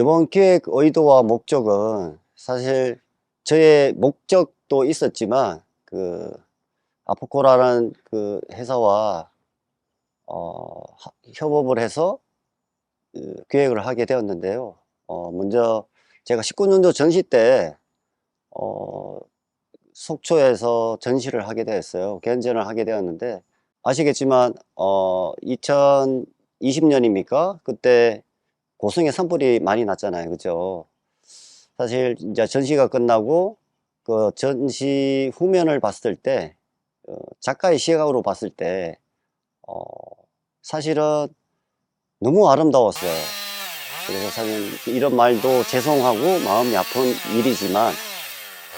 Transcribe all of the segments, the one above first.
이번 기획 의도와 목적은 사실 저의 목적도 있었지만 그 아포코라는 그 회사와 어, 하- 협업을 해서 그 기획을 하게 되었는데요. 어, 먼저 제가 19년도 전시 때 어, 속초에서 전시를 하게 되었어요. 개연전을 하게 되었는데 아시겠지만 어, 2020년입니까? 그때 고성에 산불이 많이 났잖아요. 그죠? 사실 이제 전시가 끝나고 그 전시 후면을 봤을 때 어, 작가의 시각으로 봤을 때 어, 사실은 너무 아름다웠어요. 그래서 사실 이런 말도 죄송하고 마음이 아픈 일이지만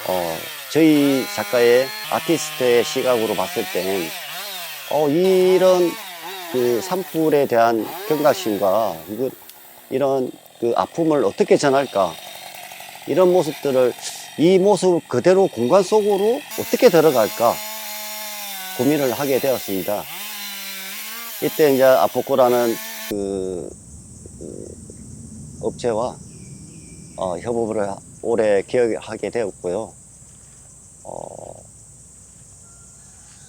어, 저희 작가의 아티스트의 시각으로 봤을 때는 어, 이런 그 산불에 대한 경각심과 이거 이런 그 아픔을 어떻게 전할까 이런 모습들을 이 모습 그대로 공간 속으로 어떻게 들어갈까 고민을 하게 되었습니다. 이때 이제 아포코라는 그, 그 업체와 어, 협업을 하- 오래 기억하게 되었고요. 어,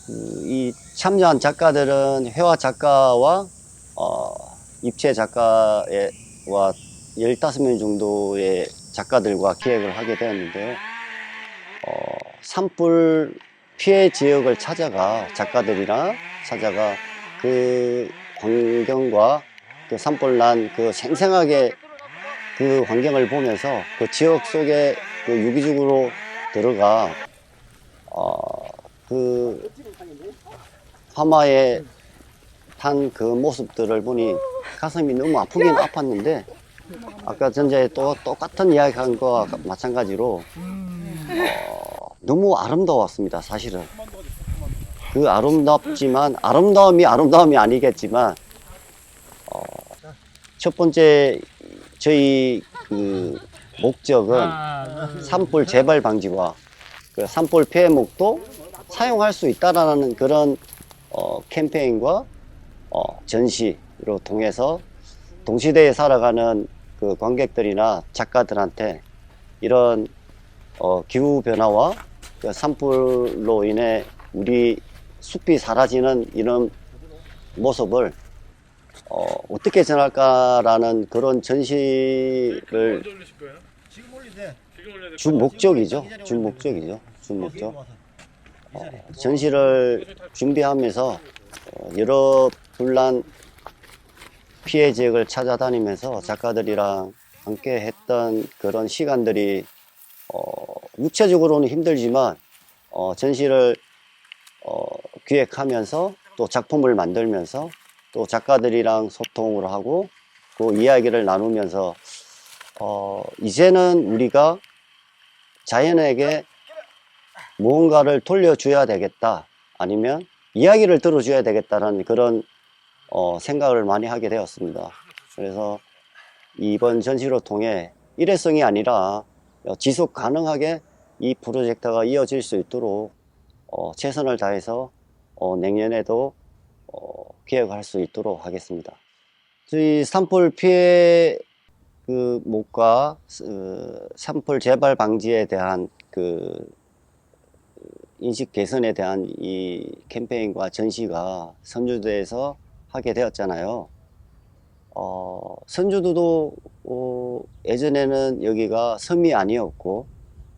그, 이 참여한 작가들은 회화 작가와 어, 입체 작가 와 15명 정도의 작가들과 기획을 하게 되었는데요. 어, 산불 피해 지역을 찾아가 작가들이랑 찾아가 그 환경과 그 산불 난 그 생생하게 그 환경을 보면서 그 지역 속에 그 유기적으로 들어가 어, 그 화마에 탄 그 모습들을 보니 가슴이 너무 아프긴 아팠는데 아까 전에 또 똑같은 이야기 한 거와 마찬가지로 어, 너무 아름다웠습니다 사실은. 그 아름답지만 아름다움이 아름다움이 아니겠지만 어, 첫 번째 저희 그 목적은 산불 재발 방지와 그 산불 피해 목도 사용할 수 있다라는 그런 어, 캠페인과 어, 전시 로 통해서 동시대에 살아가는 그 관객들이나 작가들한테 이런 어, 기후 변화와 그 산불로 인해 우리 숲이 사라지는 이런 모습을 어, 어떻게 전할까라는 그런 전시를 주 목적이죠. 주 목적이죠. 주 목적. 어, 전시를 준비하면서 어, 여러 분란 피해 지역을 찾아다니면서 작가들이랑 함께 했던 그런 시간들이 어, 육체적으로는 힘들지만 어, 전시를 어, 기획하면서 또 작품을 만들면서 또 작가들이랑 소통을 하고 그 이야기를 나누면서 어, 이제는 우리가 자연에게 무언가를 돌려줘야 되겠다. 아니면 이야기를 들어줘야 되겠다라는 그런 어, 생각을 많이 하게 되었습니다. 그래서 이번 전시를 통해 일회성이 아니라 어, 지속 가능하게 이 프로젝트가 이어질 수 있도록 어, 최선을 다해서 어, 내년에도 어, 기획할 수 있도록 하겠습니다. 저희 산불 피해 그 목과 어, 산불 재발 방지에 대한 그 인식 개선에 대한 이 캠페인과 전시가 선주도에서 하게 되었잖아요. 어, 선주도도 어, 예전에는 여기가 섬이 아니었고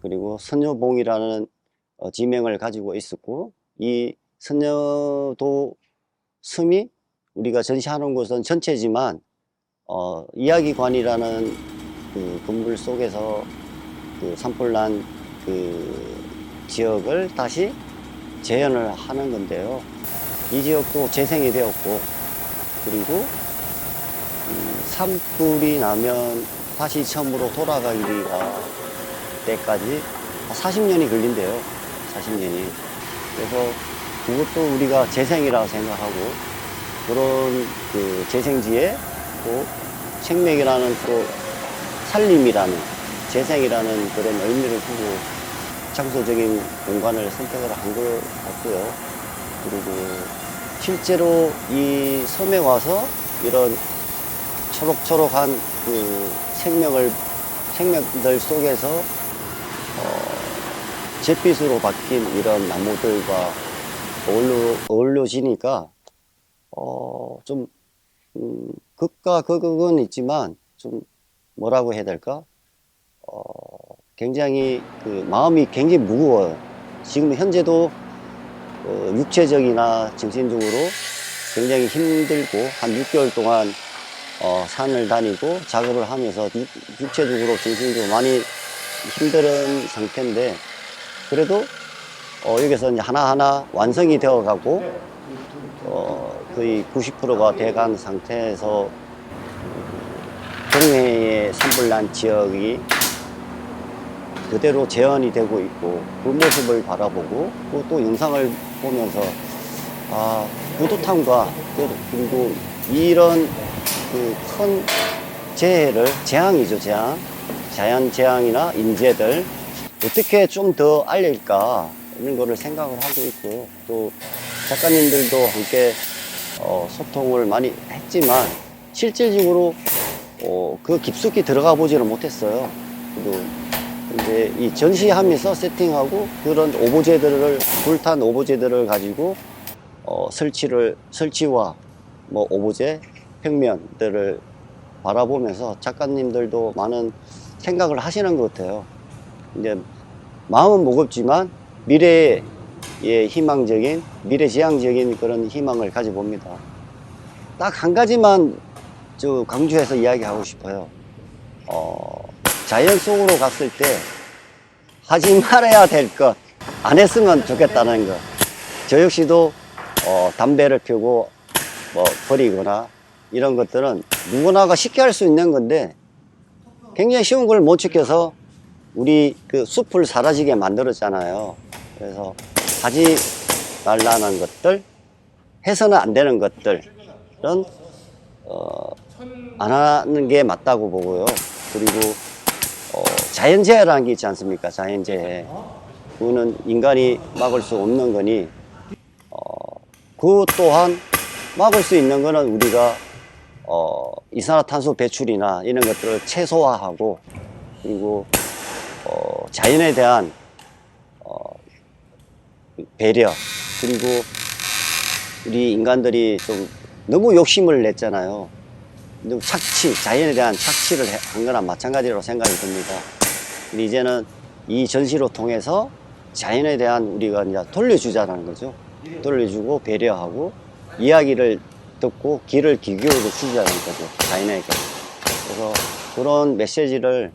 그리고 선녀봉이라는 어, 지명을 가지고 있었고 이 선녀도 섬이 우리가 전시하는 곳은 전체지만 어, 이야기관이라는 그 건물 속에서 그 산불난 그 지역을 다시 재현을 하는 건데요. 이 지역도 재생이 되었고 그리고 음, 산불이 나면 다시 처음으로 돌아가기가 때까지 40년이 걸린대요. 40년이. 그래서 그것도 우리가 재생이라고 생각하고 그런 그 재생지에 또 생명이라는 또 살림이라는 재생이라는 그런 의미를 두고 장소적인 공간을 선택을 한 것 같고요. 그리고 실제로 이 섬에 와서 이런 초록초록한 그 생명을 생명들 속에서 어, 잿빛으로 바뀐 이런 나무들과 어울려, 어울려지니까 어, 좀 음, 극과 극은 있지만 좀 뭐라고 해야 될까? 어, 굉장히 그 마음이 굉장히 무거워요. 지금 현재도 어, 육체적이나 정신적으로 굉장히 힘들고 한 6개월 동안 어, 산을 다니고 작업을 하면서 육, 육체적으로 정신적으로 많이 힘든 상태인데 그래도 어, 여기서 이제 하나하나 완성이 되어 가고 어, 거의 90%가 돼간 상태에서 동해의 산불난 지역이 그대로 재현이 되고 있고 그 모습을 바라보고 또, 또 영상을 보면서 아또 그리고 이런 그 큰 재해를 재앙이죠 재앙. 자연 재앙이나 인재들. 어떻게 좀 더 알릴까? 이런 거를 생각을 하고 있고 또 작가님들도 함께 어, 소통을 많이 했지만 실질적으로 어, 그 깊숙이 들어가 보지는 못했어요. 그래도 이제 이 전시하면서 세팅하고 그런 오브제들을 불탄 오브제들을 가지고 어, 설치를 설치와 뭐 오브제 평면들을 바라보면서 작가님들도 많은 생각을 하시는 것 같아요. 이제 마음은 무겁지만 미래의 희망적인 미래지향적인 그런 희망을 가져봅니다. 딱 한 가지만 저 강조해서 이야기하고 싶어요. 어, 자연 속으로 갔을 때 하지 말아야 될 것, 안 했으면 좋겠다는 것. 저 역시도 어, 담배를 피우고 뭐 버리거나 이런 것들은 누구나가 쉽게 할 수 있는 건데 굉장히 쉬운 걸 못 지켜서 우리 그 숲을 사라지게 만들었잖아요. 그래서 하지 말라는 것들, 해서는 안 되는 것들은 어, 안 하는 게 맞다고 보고요. 그리고 어, 자연재해라는 게 있지 않습니까? 자연재해. 그거는 인간이 막을 수 없는 거니 어, 그 또한 막을 수 있는 거는 우리가 어, 이산화탄소 배출이나 이런 것들을 최소화하고 그리고 어, 자연에 대한 어, 배려 그리고 우리 인간들이 좀 너무 욕심을 냈잖아요. 착취, 자연에 대한 착취를 해- 한 거나 마찬가지로 생각이 듭니다. 근데 이제는 이 전시로 통해서 자연에 대한 우리가 이제 돌려주자라는 거죠. 돌려주고 배려하고 이야기를 듣고 귀를 기울여 주자는 거죠. 자연에게. 그래서 그런 메시지를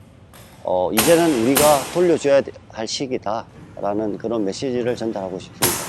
어, 이제는 우리가 돌려줘야 할 시기다라는 그런 메시지를 전달하고 싶습니다.